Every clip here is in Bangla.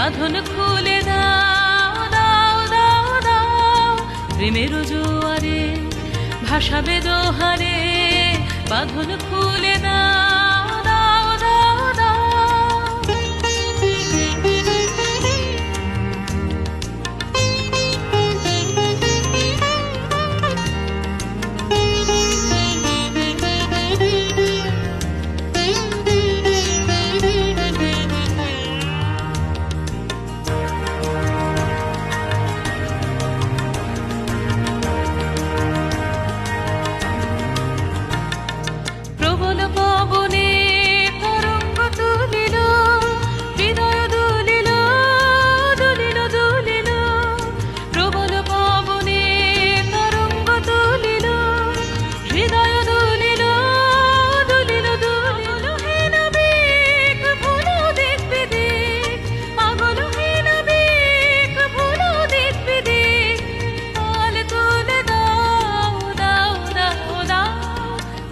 বাঁধন খুলে দাও দাও দাও দাও। প্রেমের জোয়ারে ভাসাবে দোহারে বাঁধন খুলে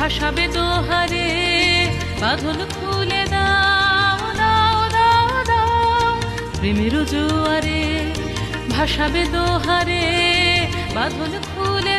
ভাসাবে দোহারে বাঁধন খুলে দাও দাও দাও দাও প্রেমের জোয়ারে ভাসাবে দোহারে বাঁধন খুলে